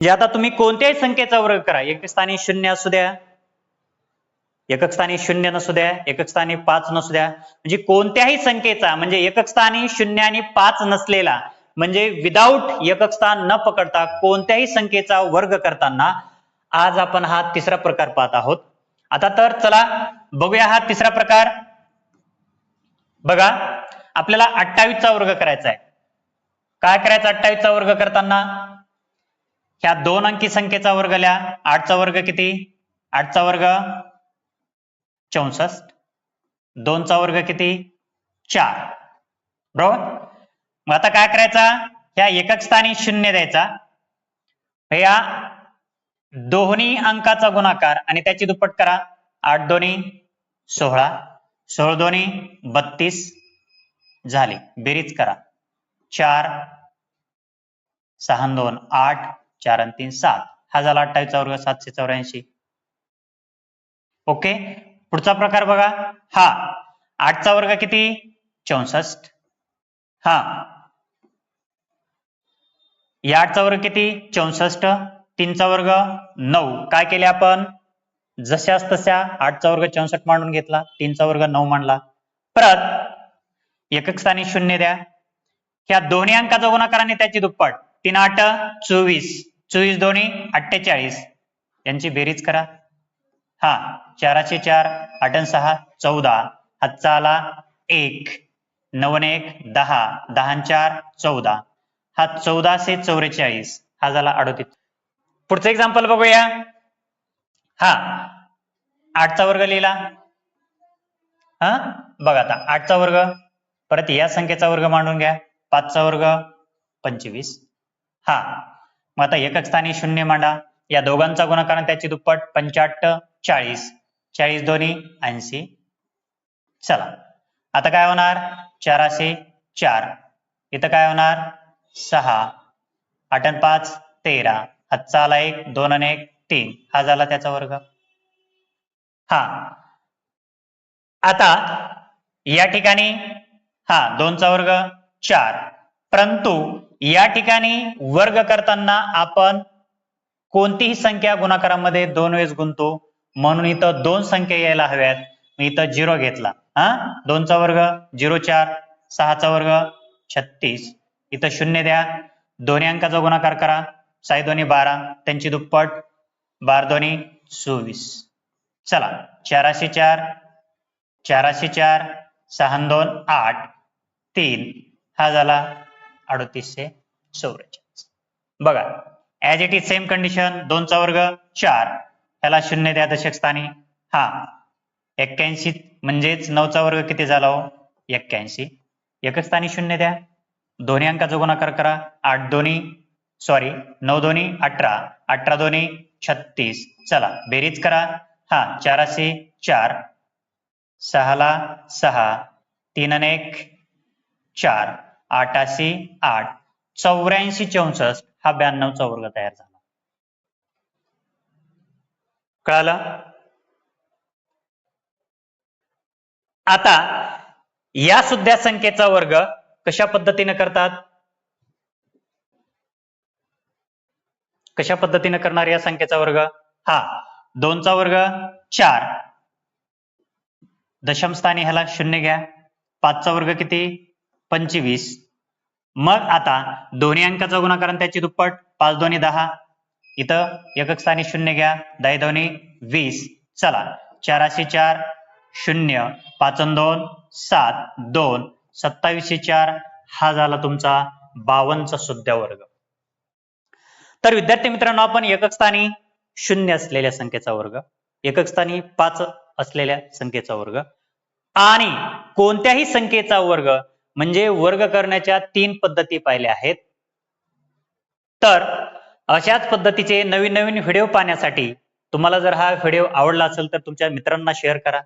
म्हणजे आता तुम्ही कोणत्याही संख्येचा वर्ग करा. एक स्थानी शून्य असू द्या एकक स्थानी शून्य नसू द्या एकक स्थानी पाच नसू द्या. म्हणजे कोणत्याही संख्येचा म्हणजे एकक स्थानी शून्य आणि पाच नसलेला म्हणजे विदाऊट एकक स्थान न पकडता कोणत्याही संख्येचा वर्ग करताना आज आपण हा तिसरा प्रकार पाहत आहोत. आता तर चला बघूया हा तिसरा प्रकार. बघा आपल्याला अठ्ठावीसचा वर्ग करायचा आहे. काय करायचं अठ्ठावीसचा वर्ग करताना? ह्या दोन अंकी संख्येचा वर्ग लिहा. आठचा वर्ग किती? आठचा वर्ग चौसष्ट. दोनचा वर्ग किती? चार. बरोबर? मग आता काय करायचा? ह्या एकक स्थानी शून्य द्यायचा. या दोन्ही अंकाचा गुणाकार आणि त्याची दुप्पट करा. आठ दोन्ही सोळा. सोळ दोन्ही बत्तीस झाले. बेरीज करा. चार सहा दोन आठ चार आणि तीन सात. हा झाला अठ्ठावीसचा वर्ग सातशे चौऱ्याऐंशी. ओके? पुढचा प्रकार बघा. हा. आठचा वर्ग किती? चौसष्ट. हा. या आठचा वर्ग किती? चौसष्ट. तीनचा वर्ग नऊ. काय केले आपण? जशाच तशा आठचा वर्ग चौसष्ट मांडून घेतला. तीनचा वर्ग नऊ मांडला. परत एकक स्थानी शून्य द्या. ह्या दोन्ही अंकाचा गुणाकार आणि त्याची दुप्पट. तीन आठ चोवीस. चोवीस दोन्ही अठ्ठेचाळीस. यांची बेरीज करा. हा चाराशे चार आठ सहा चौदा. हातचा आला एक नऊ एक दहा दहा चार चौदा. हा चौदाशे चौवेचाळीस हा झाला अडोतीस. पुढचं एक्झाम्पल बघूया. हा आठचा वर्ग लिहिला. हा बघा आता आठचा वर्ग. परत या संख्येचा वर्ग मांडून घ्या. पाचचा वर्ग पंचवीस. हा मग आता एकक स्थानी शून्य मांडा. या दोघांचा गुणाकार त्याची दुप्पट पंचाहत्त चाळीस. चाळीस दोन्ही ऐंशी. चला. आता काय होणार? चाराशे चार. इथं काय होणार? सहा. आठ आणि पाच तेरा. हातचा आला एक दोन आणि एक तीन. हा झाला त्याचा वर्ग. हा. आता या ठिकाणी हा दोनचा वर्ग चार. परंतु या ठिकाणी वर्ग करताना आपण कोणतीही संख्या गुणाकारामध्ये दोन वेळेस गुंतो म्हणून इथं दोन संख्या यायला हव्यात. मी इथं झिरो घेतला. हा? दोनचा वर्ग झिरो चार सहाचा वर्ग छत्तीस. इथं शून्य द्या. दोन्ही अंकाचा गुणाकार करा. साई दोन्ही बारा. त्यांची दुप्पट. बार दोन्ही चोवीस. चला. चाराशे चार चाराशे चार सहा दोन आठ. तीन. हा झाला अडतीसशे चौवेचाळीस बघा as it is same condition दोनचा वर्ग चार. ह्याला शून्य द्या दशक स्थानी. हा एक्क्याऐंशी म्हणजेच नऊचा वर्ग किती झाला हो? एक्क्याऐंशी. एकच स्थानी शून्य द्या. दोन्ही अंकाचा गुणाकार करा. आठ दोन्ही सॉरी नऊ दोन्ही अठरा. अठरा दोन्ही छत्तीस. चला बेरीज करा. हा चाराशे चार. सहाला सहा. तीन आणि एक चार. आठाशे आठ. चौऱ्याऐंशी चौसष्ट हा ब्याण्णवचा वर्ग तयार झाला. कळालं? आता या सुद्धा संख्येचा वर्ग कशा पद्धतीने करतात? कशा पद्धतीने करणार या संख्येचा वर्ग? हा दोनचा वर्ग चार. दशम स्थानी ह्याला शून्य घ्या. पाचचा वर्ग किती? पंचवीस. मग आता दोन्ही अंकाचा गुणाकार आणि त्याची दुप्पट पाच दोन्ही दहा. इथं एकक स्थानी शून्य घ्या दहा दोन्ही वीस. चला चाराशे चार शून्य. पाच दोन सात. दोन. सत्तावीसशे चार हा झाला तुमचा बावनचा सुद्धा वर्ग तर विद्यार्थी मित्रांनो आपण एकक स्थानी शून्य असलेल्या संख्येचा वर्ग एकक स्थानी पाच असलेल्या संख्येचा वर्ग आणि कोणत्याही संख्येचा वर्ग म्हणजे वर्ग करण्याच्या तीन पद्धती पाहिल्या आहेत. तर अशाच पद्धतीचे नवीन नवीन व्हिडिओ पाहण्यासाठी तुम्हाला जर हा व्हिडिओ आवडला असेल तर तुमच्या मित्रांना शेअर करा.